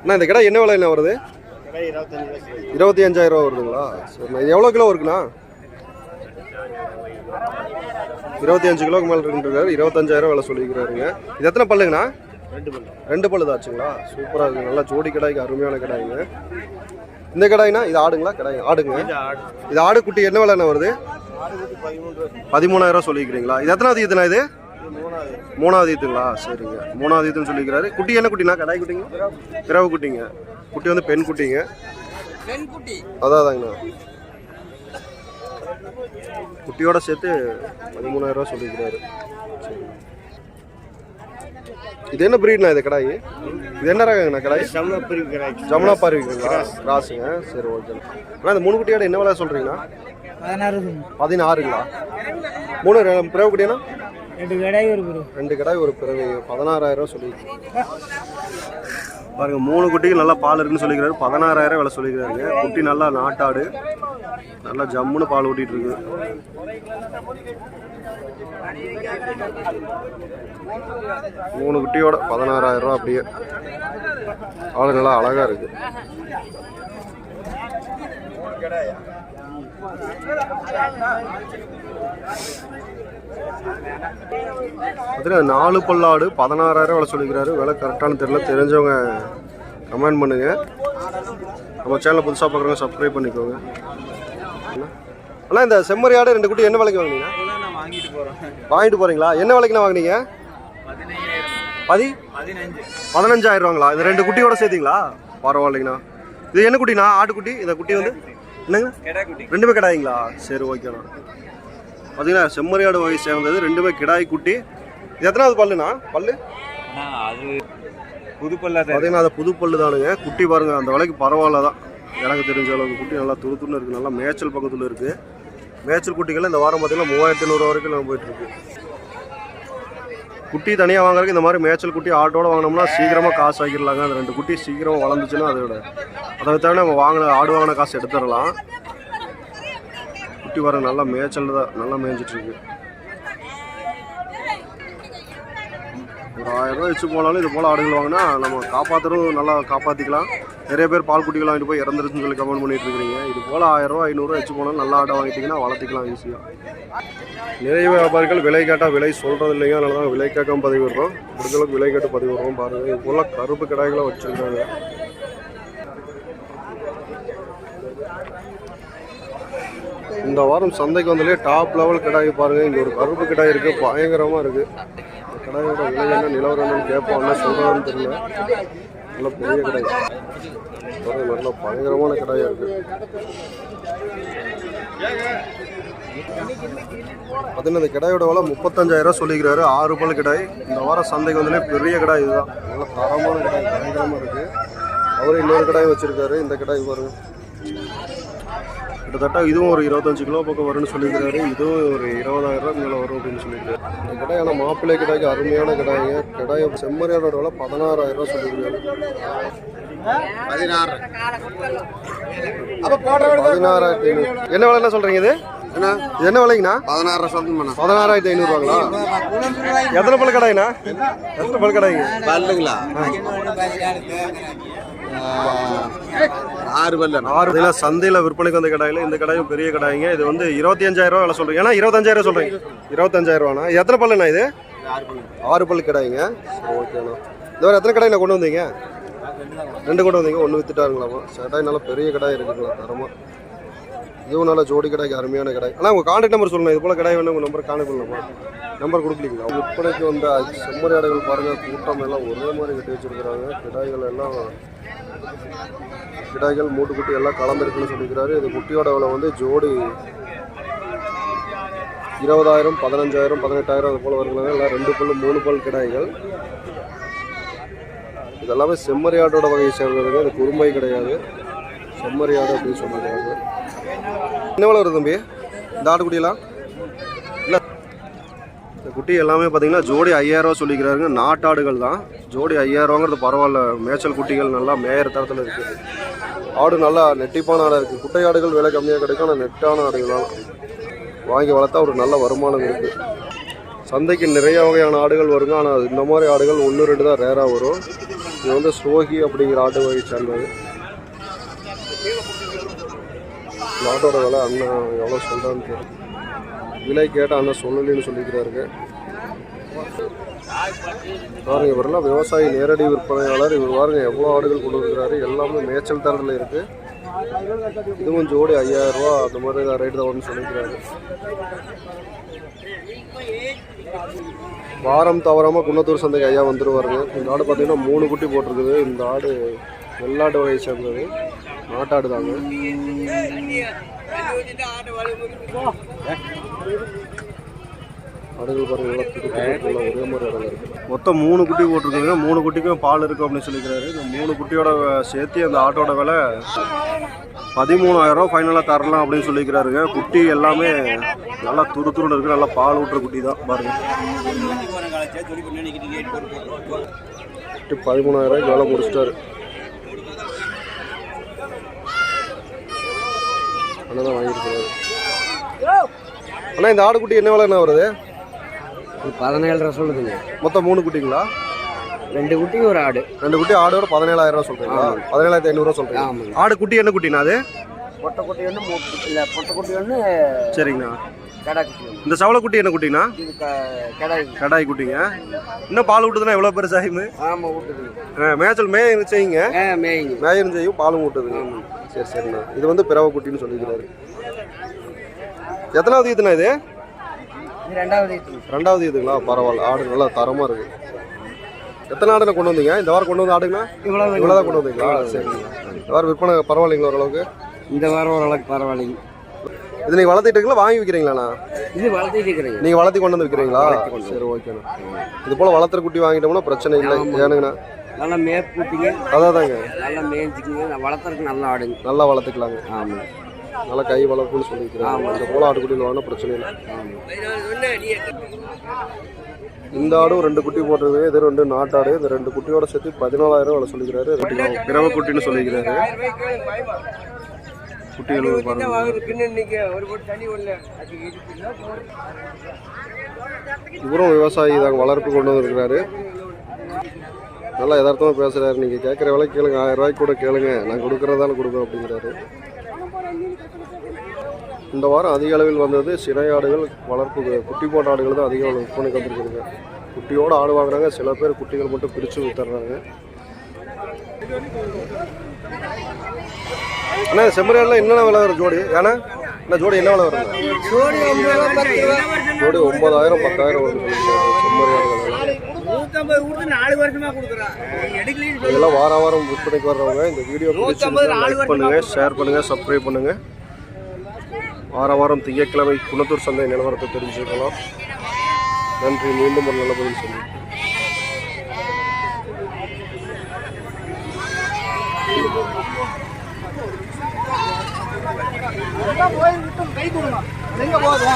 அண்ணா இந்த கடை என்ன விலை என்ன வருது இருபத்தி அஞ்சாயிரம் ரூபா வருதுங்களா? சரிண்ணா இது எவ்வளோ கிலோ இருக்குண்ணா? இருபத்தி அஞ்சு கிலோக்கு மேலே இருக்குன்றாரு. இருபத்தஞ்சாயிரம் விலை சொல்லிக்கிறாருங்க இது எத்தனை பல்லுங்கண்ணா? ரெண்டு பண்ணு ரெண்டு பல்லு தாச்சுங்களா சூப்பராக இருக்குது நல்லா ஜோடி கடாய்க்கு அருமையான கடாய்ங்க இந்த கடாய்னா இது ஆடுங்களா? கடாய் ஆடுங்க. இது ஆடு. குட்டி என்ன விலைண்ணா வருது? ஆடு குட்டி பதிமூணு ரூபா பதிமூணாயிரம் சொல்லிக்கிறீங்களா இது எத்தனாவது ஈத்துண்ணா இது இது? மூணாவது ஈத்துங்களா? சரிங்க. மூணாவது ஈத்துன்னு சொல்லிக்கிறாரு குட்டி என்ன குட்டிண்ணா? கடாய் குட்டிங்க? பிறவு குட்டிங்க. குட்டி வந்து பெண் குட்டிங்க. அதான் அதாங்கண்ணா. குட்டியோட சேர்த்து பதிமூணாயிரம் ரூபா சொல்லிக்கிறாரு இது என்ன பிரீட்ண்ணா இது கடாய்? இது என்ன ரகங்கண்ணா கடாய்? செம்ம பிரிவு கடை ஜமுனா பாருவீங்களா கிராஸுங்க. சரி ஓகே. அண்ணா இந்த மூணு குட்டியோட என்ன விலை சொல்கிறீங்கண்ணா பதினாறு பதினாறுங்களா? மூணு பிறவு குட்டினா ரெண்டு கடாய் ஒரு குரு ரெண்டு கடாய் ஒரு பிறகு பதினாறாயிரம் ரூபா சொல்லி பாருங்க மூணு குட்டிக்கு நல்லா பால் இருக்குன்னு சொல்லிக்கிறாரு. பதினாறாயிரம் விலை சொல்லிக்கிறாருங்க. குட்டி நல்லா நாட்டாடு. நல்லா ஜம்முன்னு பால் ஊட்டிட்டு இருக்கு. மூணு குட்டியோட பதினாறாயிரம் ரூபா அப்படியே. ஆளு நல்லா அழகா இருக்கு. பார்த்தீங்கன்னா நாலு பல்லாடு பதினாறாயிரம் விலை சொல்லிக்கிறாரு. விலை கரெக்டான தெரியல. தெரிஞ்சவங்க கமெண்ட் பண்ணுங்க. நம்ம சேனலை புதுசாக பார்க்குறவங்க சப்ஸ்கிரைப் பண்ணிக்கோங்க. அண்ணா இந்த செம்மறி ஆடு ரெண்டு குட்டி என்ன விலைக்கு வாங்குனீங்க? வாங்கிட்டு போகிறீங்களா வாங்கிட்டு என்ன விலைக்குண்ணா வாங்குனீங்க? பதி? பதினஞ்சு பதினஞ்சாயிரம் ரூபாங்களா? இந்த ரெண்டு குட்டியோட சேர்த்தீங்களா? பரவாயில்லைங்கண்ணா. இது என்ன குட்டிண்ணா? ஆட்டுக்குட்டி? இந்த குட்டி வந்து? என்னங்க ரெண்டுமே கிடாய்ங்களா? சரி ஓகேண்ணா பார்த்தீங்கன்னா செம்மறியாடு வகை சேர்ந்தது ரெண்டுமே கிடாய் குட்டி. இது எத்தனாவது பல்லுண்ணா? பல்லு? அது புது பல்லா பார்த்தீங்கன்னா அது புது பல்லு தானுங்க குட்டி பாருங்க அந்த விலைக்கு பரவாயில்ல தான். எனக்கு தெரிஞ்ச அளவுக்கு குட்டி நல்லா துரு துருன்னு இருக்குது நல்லா மேய்ச்சல் பக்கத்தில் இருக்குது மேய்ச்சல் குட்டிகள் இந்த வாரம் பார்த்தீங்கன்னா மூவாயிரத்தி ஐநூறு வரைக்கும் நம்ம போயிட்டு இருக்கு. குட்டி தனியாக வாங்குறதுக்கு இந்த மாதிரி மேய்ச்சல் குட்டி ஆட்டோட வாங்கினோம்னா சீக்கிரமாக காசு ஆக்கிடலாங்க அந்த ரெண்டு குட்டி சீக்கிரமாக வளர்ந்துச்சுன்னா அதோட அதை தவிர நம்ம வாங்கின ஆடு வாங்கின காசு எடுத்துடலாம். குட்டி வர நல்லா மேய்ச்சல் தான் நல்லா மேய்ஞ்சிட்ருக்கு ஒரு ஆயிரம் ரூபாய் வச்சு போனாலும் இது போல் ஆடுகள் வாங்கினா நம்ம காப்பாற்றுறதும் நல்லா காப்பாற்றிக்கலாம் நிறைய பேர் பால் குட்டிகள் வாங்கிட்டு போய் இறந்துருச்சுன்னு சொல்லி கமெண்ட் பண்ணிட்டு இருக்கிறீங்க இது போல் ஆயிரம் ரூபாய் ஐநூறுரூவா வச்சு போனாலும் நல்ல ஆட்டை வாங்கிட்டீங்கன்னா வளர்த்திக்கலாம் ஈஸியாக நிறைய வியாபாரிகள் விலை கேட்டால் விலை சொல்கிறது இல்லைங்க. அதனால தான் விலை கேட்காம பதிவிடுறோம். விடுறோம் அளவுக்கு விலை கேட்டு பதிவிடுறோம் பாருங்கள் இது போல் கருப்பு கிடாய்களை வச்சுருக்காங்க. இந்த வாரம் சந்தைக்கு வந்தாலே டாப் லெவல் கிடாய் பாருங்க. இங்க ஒரு கருப்பு கிடாய் இருக்கு. பயங்கரமா இருக்கு. கிடாயோட விலை என்ன நிலவரம் என்னன்னு கேட்போம். என்ன சொல்றான்னு தெரியல. நல்ல பெரிய கிடாய் நல்ல பயங்கரமான கிடாயா இருக்கு. பார்த்தீங்கன்னா இந்த கிடாயோட விலை முப்பத்தஞ்சாயிரம் சொல்லிக்கிறாரு. ஆறு பல் கிடாய் இந்த வாரம் சந்தைக்கு வந்தாலே பெரிய கிடாய் இதுதான். நல்ல தரமான கிடாய் பயங்கரமா இருக்கு. அவரு இன்னொரு கிடாய் வச்சிருக்காரு. இந்த கிடாய் வரும் கிட்டத்தட்ட இதுவும் ஒரு இருபத்தஞ்சு கிலோ பக்கம் வரும்னு சொல்லியிருக்காரு இதுவும் ஒரு இருபதாயிரம் ரூபாய் மேலே வரும் அப்படின்னு சொல்லியிருக்காரு. இந்த கடை ஆனால் மாப்பிள்ளை கடாய்க்கு அருமையான கடாய்ங்க கடாய் செம்மறியாடோட விலை பதினாறாயிரம் ரூபாய் சொல்லியிருக்காரு பதினாறு. பதினாறாயிரத்தி ஐநூறு. என்ன விலை என்ன சொல்றீங்க இது? என்ன? விலைங்கண்ணா? பதினாறு சொல்லுங்கண்ணா பதினாறாயிரத்தி ஐநூறுவாங்களா? எத்தனை பல் கடாய்ண்ணா எத்தனை பல் கடாய்ங்க பல்லுங்களா? ஆறு பல்லு ஆறு இதில் சந்தையில் விற்பனைக்கு வந்த கடாயில் இந்த கடாயும் பெரிய கடாயிங்க. இது வந்து இருபத்தி அஞ்சாயிரம் ரூபா சொல்றீங்க. ஏன்னா இருபத்தஞ்சாயிரம் சொல்றீங்க. இருபத்தஞ்சாயிரம் ரூபாண்ணா எத்தனை பல்லுண்ணா இது? ஆறு பல்லு பல் கடாய்ங்க. சரி, ஓகேண்ணா இது வரை எத்தனை கடாயில் கொண்டு வந்தீங்க? ரெண்டு கொண்டு வந்தீங்க. ஒன்று வித்துட்டாருங்களாமா கடாய் நல்லா பெரிய கடாய் இருக்குங்களா தரமாக இதுவும் நல்லா ஜோடி கடாய்க்கு அருமையான கடாய். ஆனால் உங்கள் கான்டாக்ட் நம்பர் சொல்லுங்கள் இது போல் கடாய் வேணும் உங்கள் நம்பர் கான்டாக்ட் பண்ணலாமா? நம்பர் கொடுக்கலீங்களா? விற்பனைக்கு வந்த செம்மறி ஆடுகள் பாருங்கள் கூட்டம் எல்லாம் ஒரே மாதிரி கட்டி வச்சிருக்கிறாங்க. கிடாய்கள் எல்லாம் கிடாய்கள் மூட்டுக்குட்டி எல்லாம் கலந்துருக்குன்னு சொல்லிக்கிறாரு. இது குட்டியோட விலை வந்து ஜோடி இருபதாயிரம் பதினஞ்சாயிரம் பதினெட்டாயிரம் அது போல் வருகிறாங்க எல்லாம் ரெண்டு பல் மூணு பல் கிடாய்கள். இதெல்லாமே செம்மறி ஆட்டோட வகையை சேர்ந்ததுங்க. இது குறும்பை கிடையாது. செம்மறி ஆடு அப்படின்னு சொல்லியிருக்காங்க என்ன விலை வருது தம்பி? இந்த ஆட்டுக்குட்டியெல்லாம்? இந்த குட்டி எல்லாமே பார்த்தீங்கன்னா ஜோடி ஐயாயிரரூவா சொல்லிக்கிறாருங்க. நாட்டாடுகள் தான். ஜோடி ஐயாயிரரூவாங்கிறது பரவாயில்ல. மேய்ச்சல் குட்டிகள் நல்லா மேயற தரத்தில் இருக்குது ஆடு நல்லா நெட்டிப்பான ஆடாக இருக்குது குட்டை ஆடுகள் விலை கம்மியாக கிடைக்கும். ஆனால் நெட்டான ஆடுகளாக வாங்கி வளர்த்தா ஒரு நல்ல வருமானம் இருக்குது சந்தைக்கு நிறைய வகையான ஆடுகள் வருங்க. ஆனால் இந்த மாதிரி ஆடுகள் ஒன்று ரெண்டு தான் ரேராக வரும். இது வந்து ஸ்ரோகி அப்படிங்கிற ஆட்டு வகை சேர்ந்தது. இந்த ஆட்டோட விலை அண்ணன் எவ்வளோ சொல்கிறான்னு தெரியும் விலை கேட்டால் அண்ணன் சொல்லலைன்னு சொல்லிக்கிறாருங்க. பாருங்க இவரெல்லாம் விவசாயி நேரடி விற்பனையாளர். இவர் பாருங்க எவ்வளோ ஆடுகள் கொண்டு இருக்கிறாரு எல்லாமே மேய்ச்சல் தரத்தில் இருக்கு. இதுவும் ஜோடி ஐயாயிரம் ரூபா அந்த மாதிரி தான் தான் வரும்னு சொல்லிக்கிறாரு. வாரம் தவறாமல் குன்னத்தூர் சந்தைக்கு ஐயா வந்துடுவாருங்க இந்த ஆடு பார்த்தீங்கன்னா மூணு குட்டி போட்டிருக்குது. இந்த ஆடு வெள்ளாட்டு வகையை சேர்ந்தது. நாட்டாடு தாங்க. ஆடுகள் ஒரே மாதிரி மொத்தம் மூணு குட்டி போட்டிருக்குங்க மூணு குட்டிக்கும் பால் இருக்கும் அப்படின்னு சொல்லிக்கிறாரு. இந்த மூணு குட்டியோட சேர்த்து அந்த ஆட்டோட விலை பதிமூணாயிரம் ரூபா ஃபைனலாக தரலாம் அப்படின்னு சொல்லிக்கிறாருங்க. குட்டி எல்லாமே நல்லா துரு துருன்னு இருக்கு. நல்லா பால் ஊட்டுற குட்டி தான். பாருங்க. குட்டி பதிமூணாயிரம் ரூபாய்க்கு வேலை முடிச்சிட்டாரு. அண்ணா தான் வாங்கியிருக்கிறாரு. அண்ணா இந்த ஆடு குட்டி என்ன விலைண்ணா வருது? பதினேழு ரூபா சொல்லுதுங்க. மொத்தம் மூணு குட்டிங்களா? ரெண்டு குட்டி ஒரு ஆடு. ரெண்டு குட்டி ஆடோட பதினேழாயிரம் ரூபா சொல்றீங்களா? பதினேழாயிரத்தி ஐநூறுரூவா சொல்றீங்க. ஆடு குட்டி என்ன குட்டிண்ணா அது? பொட்டை குட்டி ஒன்று இல்லை பொட்டை குட்டி ஒன்று சரிங்கண்ணா. கடா குட்டி இந்த சவளை குட்டி என்ன குட்டிண்ணா? இது க கடாய். கடாய் குட்டிங்க. இன்னும் பால் விட்டுதுன்னா எவ்வளோ பெருசாகுமே ஆமாம் ஆ, மேய்ச்சல் மேய செய்யுங்க. மேய்ங்க. மேயும் செய்யும் பாலும் ஊட்டுதுங்க. சரி சரிண்ணா. இது வந்து பிறவை குட்டின்னு சொல்லிக்கிறாரு. எத்தனாவது ஈத்துண்ணா இது? ரெண்டாவது. ரெண்டாவது ஈத்துங்களா? பரவாயில்ல. ஆடு நல்லா தரமாக இருக்கு. எத்தனை ஆடுண்ணா கொண்டு வந்தீங்க? இந்த வாரம் கொண்டு வந்த ஆடுங்கண்ணா இவ்வளவு இவ்வளோதான் கொண்டு வந்தீங்களா? சரிங்க. இந்த வாரம் விற்பனை பரவாயில்லைங்களா ஓரளவுக்கு? இந்த வாரம் ஓரளவுக்கு பரவாயில்லைங்க. இது நீங்கள் வளர்த்திட்டு இருக்கீங்களா? வாங்கி விற்கிறீங்களாண்ணா இது வளர்த்திட்டு இருக்கிறேங்க. நீங்கள் வளர்த்தி கொண்டு வந்து விற்கிறீங்களா சரி ஓகேண்ணா. இது போல் வளர்த்துற குட்டி வாங்கிட்டோம்னா பிரச்சனை இல்லை. ஏனுங்கண்ணா. நல்லா மேப் கூட்டிங்க அதாதாங்க. நல்லா மேய்ஞ்சிக்குங்க. நான் வளர்த்துறதுக்கு நல்லா ஆடுங்க. நல்லா வளர்த்துக்கலாங்க. ஆமாம். நல்லா கை வளர்ப்புன்னு சொல்லிக்கிறேன் இந்த போல ஆட்டுக்குட்டியில் வாங்கினா பிரச்சனை இல்லை. இந்த ஆடும் ரெண்டு குட்டி போட்டிருக்கு இது ரெண்டு நாட்டாடு. இந்த ரெண்டு குட்டியோட சேர்த்து பதினாலாயிரம் விலை சொல்லிக்கிறாரு ரெண்டு பிறவ குட்டின்னு சொல்லிக்கிறாரு. குட்டிகள் இவரும் விவசாயி தாங்க வளர்ப்பு கொண்டு வந்திருக்கிறாரு. நல்லா யதார்த்தமாக பேசுகிறாரு நீங்கள் கேட்குற விலை கேளுங்க. ஆயிரம் ரூபாய்க்கு கூட கேளுங்க. நான் கொடுக்குறதால கொடுப்பேன் அப்படிங்கிறாரு. இந்த வாரம் அதிக அளவில் வந்தது சினை ஆடுகள் வளர்ப்பு குட்டி போட்ட ஆடுகள் தான் அதிக அளவு விற்பனைக்கு வந்திருக்குதுங்க குட்டியோட ஆடு வாங்குறாங்க. சில பேர் குட்டிகள் மட்டும் பிரித்து வித்துறாங்க அண்ணா செம்மறியாடில் என்னென்ன விலை வரும் ஜோடி? ஏன்னா என்ன ஜோடி என்ன விலை வரும்? ஜோடி ஒன்பதாயிரம் பத்தாயிரம் வருது. செம்மறியாடுகள் இதெல்லாம் வார வாரம் விற்பனைக்கு வர்றவங்க இந்த வீடியோ பிடிச்சிருந்தா லைக் பண்ணுங்க ஷேர் பண்ணுங்க சப்ஸ்கிரைப் பண்ணுங்க. வார வாரம் திங்கட்கிழமை குணத்தூர் சந்தை நிலவரத்தை தெரிஞ்சுக்கலாம். நன்றி. மீண்டும் ஒரு நல்ல பதில் சொல்லி கை கொடுங்க. எங்க போகுது?